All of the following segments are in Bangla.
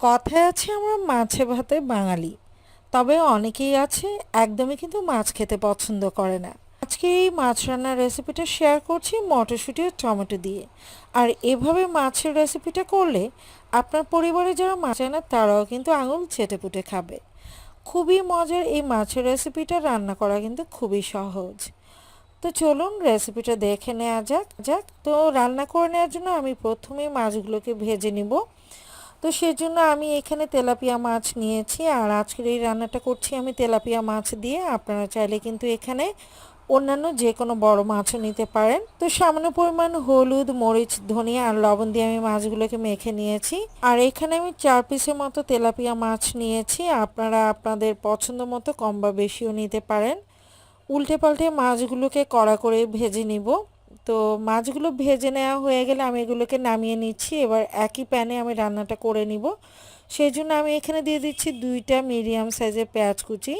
কথায় আছে আমরা মাছে ভাতে বাঙালি। তবে অনেকেই আছে একদমই কিন্তু মাছ খেতে পছন্দ করে না। আজকে এই মাছ রান্নার রেসিপিটা শেয়ার করছি মটরশুঁটি ও টমেটো দিয়ে। আর এভাবে মাছের রেসিপিটা করলে আপনার পরিবারে যারা মাছ আনে তারাও কিন্তু আঙুল চেটেপুটে খাবে। খুবই মজার এই মাছের রেসিপিটা রান্না করা কিন্তু খুবই সহজ। তো চলুন রেসিপিটা দেখে নেওয়া যাক। যাক, তো রান্না করে নেওয়ার জন্য আমি প্রথমেই মাছগুলোকে ভেজে নিব। তো সেজন্য আমি এখানে তেলাপিয়া মাছ নিয়েছি আর আজকের এই রান্নাটা করছি আমি তেলাপিয়া মাছ দিয়ে। আপনারা চাইলে কিন্তু এখানে অন্যান্য যে কোনো বড় মাছও নিতে পারেন। তো সামান্য পরিমাণ হলুদ, মরিচ, ধনিয়া আর লবণ দিয়ে আমি মাছগুলোকে মেখে নিয়েছি। আর এখানে আমি চার পিসের মতো তেলাপিয়া মাছ নিয়েছি। আপনারা আপনাদের পছন্দ মতো কম বা বেশিও নিতে পারেন। উল্টে পাল্টে মাছগুলোকে কড়া করে ভেজে নিব। তো মাছগুলো ভেজে নেওয়া হয়ে গেলে আমি এগুলোকে নামিয়ে নিচ্ছি। এবার একই প্যানে আমি রান্নাটা করে নিব। সেই জন্য আমি এখানে দিয়ে দিচ্ছি দুইটা মিডিয়াম সাইজের পেঁয়াজ কুচি।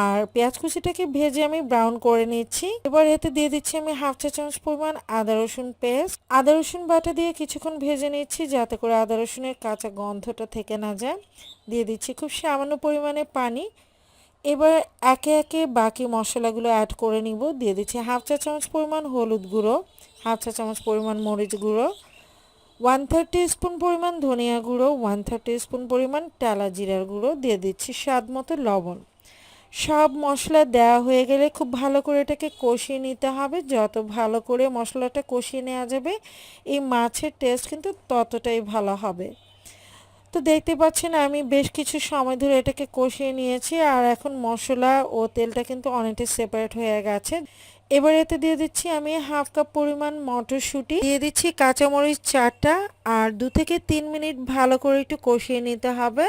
আর পেঁয়াজ কুচিটাকে ভেজে আমি ব্রাউন করে নিচ্ছি। এবার এতে দিয়ে দিচ্ছি আমি হাফ চা চামচ পরিমাণ আদা রসুন পেস্ট। আদা রসুন বাটা দিয়ে কিছুক্ষণ ভেজে নিচ্ছি যাতে করে আদা রসুনের কাঁচা গন্ধটা থেকে না যায়। দিয়ে দিচ্ছি খুব সামান্য পরিমাণে পানি। এবার একে একে বাকি মশলাগুলো অ্যাড করে নিব, দিয়ে দিচ্ছি হাফ চা চামচ পরিমাণ হলুদ গুঁড়ো হাফ চা চামচ পরিমাণ মরিচ গুঁড়ো ওয়ান থার্টি স্পুন পরিমাণ ধনিয়া গুঁড়ো ওয়ান থার্টি স্পুন পরিমাণ টালা জিরার গুঁড়ো, দিয়ে দিচ্ছি স্বাদ মতো লবণ। সব মশলা দেওয়া হয়ে গেলে খুব ভালো করে এটাকে কষিয়ে নিতে হবে, যত ভালো করে মশলাটা কষিয়ে নেওয়া যাবে, এই মাছের টেস্ট কিন্তু ততটাই ভালো হবে। তো দেখতে পাচ্ছেন আমি বেশ কিছু সময় ধরে এটাকে কষিয়ে নিয়েছি আর এখন মশলা ও তেলটা কিন্তু অনেকটা সেপারেট হয়ে গেছে। এবার এতে দিয়ে দিচ্ছি আমি হাফ কাপ পরিমাণ মটরশুঁটি। দিয়ে দিচ্ছি কাঁচামরিচ চারটা আর দু থেকে তিন মিনিট ভালো করে একটু কষিয়ে নিতে হবে।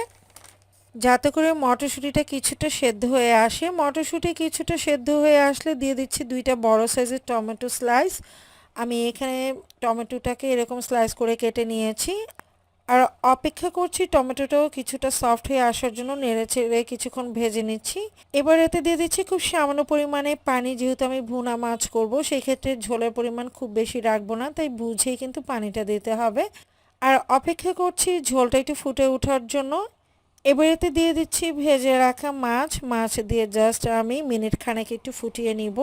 যাতে করে মটরশুঁটিটা কিছুটা সেদ্ধ হয়ে আসে। মটরশুঁটি কিছুটা সেদ্ধ হয়ে আসলে দিয়ে দিচ্ছি দুইটা বড় সাইজের টমেটো স্লাইস আমি এখানে টমেটোটাকে এরকম স্লাইস করে কেটে নিয়েছি। আর অপেক্ষা করছি টমেটোটাও কিছুটা সফট হয়ে আসার জন্য নেড়ে চেড়ে কিছুক্ষণ ভেজে নিচ্ছি। এবার এতে দিয়ে দিচ্ছি খুব সামান্য পরিমাণে পানি, যেহেতু আমি ভুনা মাছ করব সেই ক্ষেত্রে ঝোলের পরিমাণ খুব বেশি রাখব না, তাই বুঝেই কিন্তু পানিটা দিতে হবে। আর অপেক্ষা করছি ঝোলটা একটু ফুটে ওঠার জন্য। এবার এতে দিয়ে দিচ্ছি ভেজে রাখা মাছ মাছ দিয়ে জাস্ট আমি মিনিট খানেক একটু ফুটিয়ে নিব।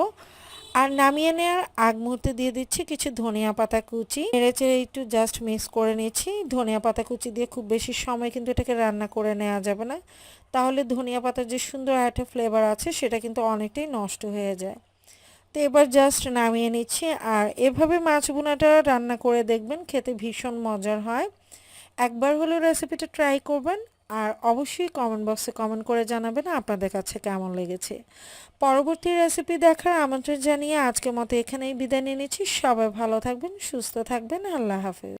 আর নামিয়ে নেওয়ার আগ মুহূর্তে দিয়ে দিচ্ছি কিছু ধনিয়া পাতা কুচি। নেড়ে চেড়ে একটু জাস্ট মিক্স করে নিচ্ছি। ধনিয়া পাতা কুচি দিয়ে খুব বেশি সময় কিন্তু এটাকে রান্না করে নেওয়া যাবে না। তাহলে ধনিয়া পাতার যে সুন্দর একটা ফ্লেভার আছে, সেটা কিন্তু অনেকটাই নষ্ট হয়ে যায়। তো এবার জাস্ট নামিয়ে নিচ্ছি। আর এভাবে মাছ বোনাটা রান্না করে দেখবেন, খেতে ভীষণ মজার হয়। একবার হলেও রেসিপিটা ট্রাই করবেন। আর অবশ্যই কমেন্ট বক্সে কমেন্ট করে জানাবেন আপনাদের কাছে কেমন লেগেছে। পরবর্তী রেসিপি দেখার আমন্ত্রণ জানিয়ে আজকের মতো এখানেই বিদায় নিয়ে নিচ্ছি। সবাই ভালো থাকবেন, সুস্থ থাকবেন। আল্লাহ হাফেজ।